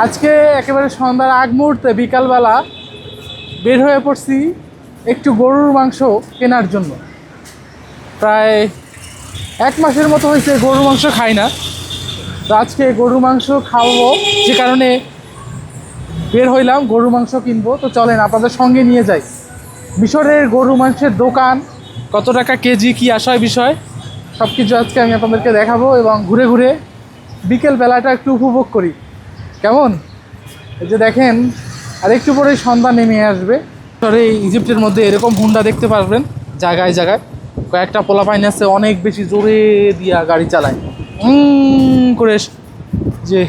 আজকে একেবারে সন্ধ্যার আগ মুহূর্তে বিকালবেলা বের হয়ে পড়ছি একটু গরুর মাংস কেনার জন্য। প্রায় এক মাসের মতো হয়েছে গরুর মাংস খাই না। তো আজকে গরুর মাংস খাওয়াবো যে কারণে বের হইলাম, গরুর মাংস কিনবো। তো চলেন আপনাদের সঙ্গে নিয়ে যাই। মিশরের গরু মাংসের দোকান, কত টাকা কেজি, কি আসায় বিষয় সব কিছু আজকে আমি আপনাদেরকে দেখাবো এবং ঘুরে ঘুরে বিকেল বেলাটা একটু উপভোগ করি। কেমন? এই যে দেখেন, আর একটু পরেই সন্ধ্যা নেমে আসবে। মিশরে ইজিপ্টের মধ্যে এরকম হুন্ডা দেখতে পারবেন, জায়গায় জায়গায়। কয়েকটা পোলা পোলাপাইন আছে, অনেক বেশি জোরে দিয়া গাড়ি চালায়। করে যে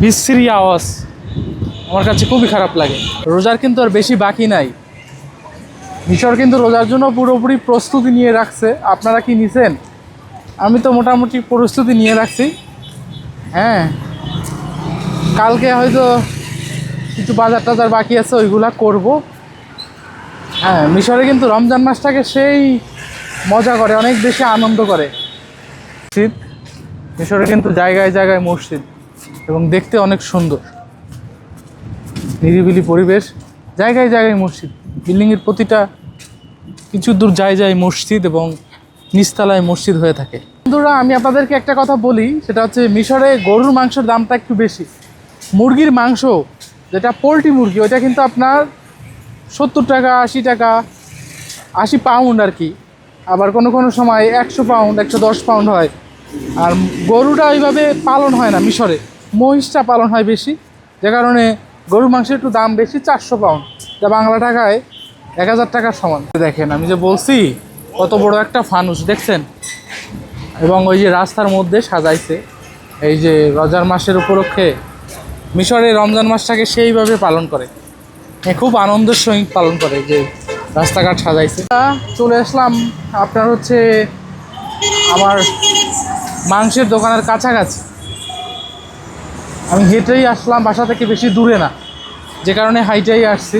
বিশ্রী আওয়াজ। আমার কাছে খুবই খারাপ লাগে। রোজার কিন্তু আর বেশি বাকি নাই। মিশর কিন্তু রোজার জন্য পুরোপুরি প্রস্তুতি নিয়ে রাখছে। আপনারা কি নিছেন? আমি তো মোটামুটি প্রস্তুতি নিয়ে রাখছি। হ্যাঁ। কালকে হয়তো কিছু বাজার টাজার বাকি আছে, ওইগুলা করব। হ্যাঁ মিশরে কিন্তু রমজান মাসটাকে সেই মজা করে, অনেক বেশি আনন্দ করে। মসজিদ, মিশরে কিন্তু জায়গায় জায়গায় মসজিদ এবং দেখতে অনেক সুন্দর। নিরিবিলি পরিবেশ, জায়গায় জায়গায় মসজিদ। বিল্ডিংয়ের প্রতিটা কিছু দূর যায় যায় মসজিদ এবং নিচতলায় মসজিদ হয়ে থাকে। বন্ধুরা, আমি আপনাদেরকে একটা কথা বলি, সেটা হচ্ছে মিশরে গরুর মাংসের দামটা একটু বেশি। মুরগির মাংস, যেটা পোলট্রি মুরগি, ওইটা কিন্তু আপনার সত্তর টাকা, আশি টাকা, আশি পাউন্ড আর কি। আবার কোনো কোনো সময় একশো পাউন্ড একশো দশ পাউন্ড হয়। আর গরুটা ওইভাবে পালন হয় না মিশরে। মহিষটা পালন হয় বেশি। যে কারণে গরুর মাংসের একটু দাম বেশি, চারশো পাউন্ড যা বাংলা টাকায় এক হাজার টাকার সমান। দেখেন, আমি যে বলছি, কত বড় একটা ফানুস, দেখছেন? এবং ওই যে রাস্তার মধ্যে সাজাইছে, এই যে রজার মাসের উপলক্ষে মিশরে রমজান মাসটাকে সেইভাবে পালন করে। খুব আনন্দের সহিত পালন করে যে রাস্তাঘাট সাজাইছে। চলে আসলাম আপনার হচ্ছে আমার মাংসের দোকানের কাছাকাছি। আমি হেঁটেই আসলাম, বাসা থেকে বেশি দূরে না, যে কারণে হাইটাই আসছি।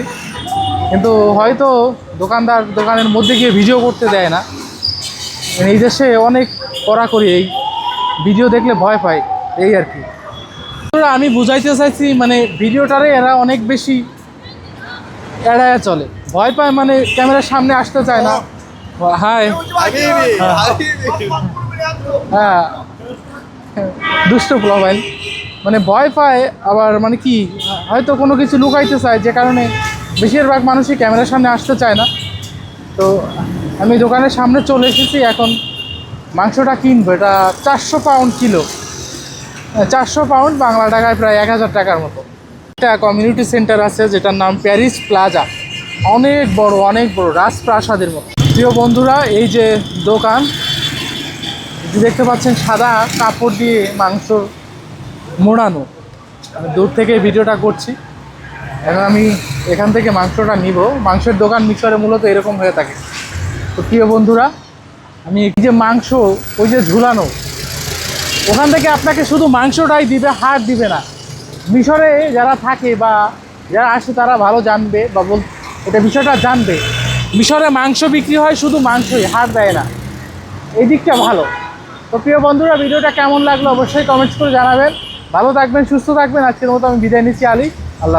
কিন্তু হয়তো দোকানদার দোকানের মধ্যে গিয়ে ভিডিও করতে দেয় না। এই দেশে অনেক কড়াকড়ি, এই ভিডিও দেখলে ভয় পায়, এই আর কি। বন্ধুরা আমি বুঝাইতে চাইছি মানে ভিডিওটারে এরা অনেক বেশি এড়ায় চলে। ভয় পায় মানে ক্যামেরার সামনে আসতে চায় না। হ্যাঁ। মানে ভয় পায়, আবার মানে কি, হয়তো কোনো কিছু লুকাইতে চায়, যে কারণে বেশিরভাগ মানুষই ক্যামেরার সামনে আসতে চায় না। তো আমি দোকানের সামনে চলে এসেছি, এখন মাংসটা কিনবো। এটা চারশো পাউন্ড কিলো। চারশো পাউন্ড বাংলা টাকায় প্রায় এক হাজার টাকার মতো। একটা কমিউনিটি সেন্টার আছে, যেটার নাম প্যারিস প্লাজা অনেক বড় অনেক বড়, রাজপ্রাসাদের মতো। প্রিয় বন্ধুরা, এই যে দোকান দেখতে পাচ্ছেন সাদা কাপড় দিয়ে মাংস মোড়ানো। আমি দূর থেকে ভিডিওটা করছি। এখন আমি এখান থেকে মাংসটা নিব। মাংসের দোকান মিশরে মূলত এরকম হয়ে থাকে। তো প্রিয় বন্ধুরা, আমি এই যে মাংস, ওই যে ঝুলানো ওখান থেকে আপনাকে শুধু মাংসটাই দিবে, হাড় দিবে না। মিশরে যারা থাকে বা যারা আসে, তারা ভালো জানবে বা বল, এটা বিষয়টা জানবে। মিশরে মাংস বিক্রি হয় শুধু মাংসই, হাড় দেয় না। এই দিকটা ভালো। তো প্রিয় বন্ধুরা, ভিডিওটা কেমন লাগল অবশ্যই কমেন্টস করে জানাবেন। ভালো থাকবেন, সুস্থ থাকবেন। আজকের মতো আমি বিদায় নিচ্ছি, আলী। আল্লাহ